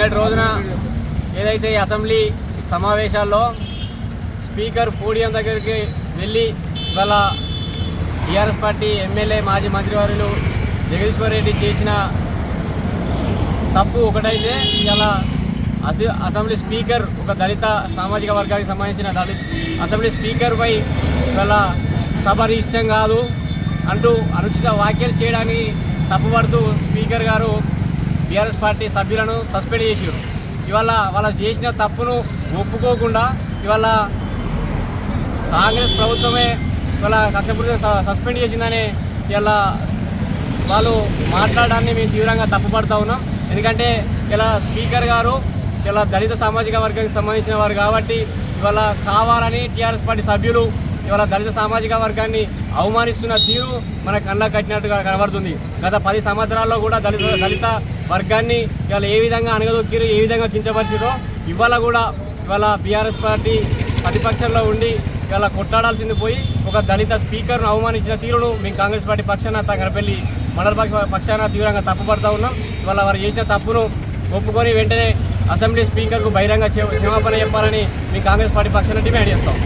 నిన్నటి రోజున ఏదైతే అసెంబ్లీ సమావేశాల్లో స్పీకర్ పూడియం దగ్గరికి వెళ్ళి ఇవాళ టీఆర్ఎస్ పార్టీ ఎమ్మెల్యే మాజీ మంత్రివర్యులు జగదీశ్వర్ రెడ్డి చేసిన తప్పు ఒకటైతే ఇలా అసె- అసెంబ్లీ స్పీకర్ ఒక దళిత సామాజిక వర్గానికి సంబంధించిన దళిత అసెంబ్లీ స్పీకర్పై ఇవాళ సభ ఇష్టం కాదు అంటూ అనుచిత వ్యాఖ్యలు చేయడానికి తప్పుపడుతూ స్పీకర్ గారు బీఆర్ఎస్ పార్టీ సభ్యులను సస్పెండ్ చేసారు ఇవాళ వాళ్ళు చేసిన తప్పును ఒప్పుకోకుండా ఇవాళ కాంగ్రెస్ ప్రభుత్వమే ఇవాళ కక్షపూర్తి స- సస్పెండ్ చేసిందని ఇలా వాళ్ళు మాట్లాడడాన్ని మేము తీవ్రంగా తప్పుపడతా ఉన్నాం. ఎందుకంటే ఇలా స్పీకర్ గారు ఇలా దళిత సామాజిక వర్గానికి సంబంధించిన వారు కాబట్టి ఇవాళ కావాలని టీఆర్ఎస్ పార్టీ సభ్యులు ఇవాళ దళిత సామాజిక వర్గాన్ని అవమానిస్తున్న తీరు మన కళ్ళ కట్టినట్టుగా కనబడుతుంది. గత పది సంవత్సరాల్లో కూడా దళిత దళిత వర్గాన్ని ఇవాళ ఏ విధంగా అనగదొక్కిరు ఏ విధంగా కించపరిచిరో ఇవాళ కూడా ఇవాళ బీఆర్ఎస్ పార్టీ ప్రతిపక్షంలో ఉండి ఇవాళ కొట్లాడాల్సింది పోయి ఒక దళిత స్పీకర్ను అవమానించిన తీరును మేము కాంగ్రెస్ పార్టీ పక్షాన తగరపల్లి మండల పక్ష పక్షాన తీవ్రంగా తప్పుపడతా ఉన్నాం. ఇవాళ వారు చేసిన తప్పును ఒప్పుకొని వెంటనే అసెంబ్లీ స్పీకర్కు బహిరంగ క్షమాపణ చెప్పాలని మేము కాంగ్రెస్ పార్టీ పక్షాన డిమాండ్ చేస్తాం.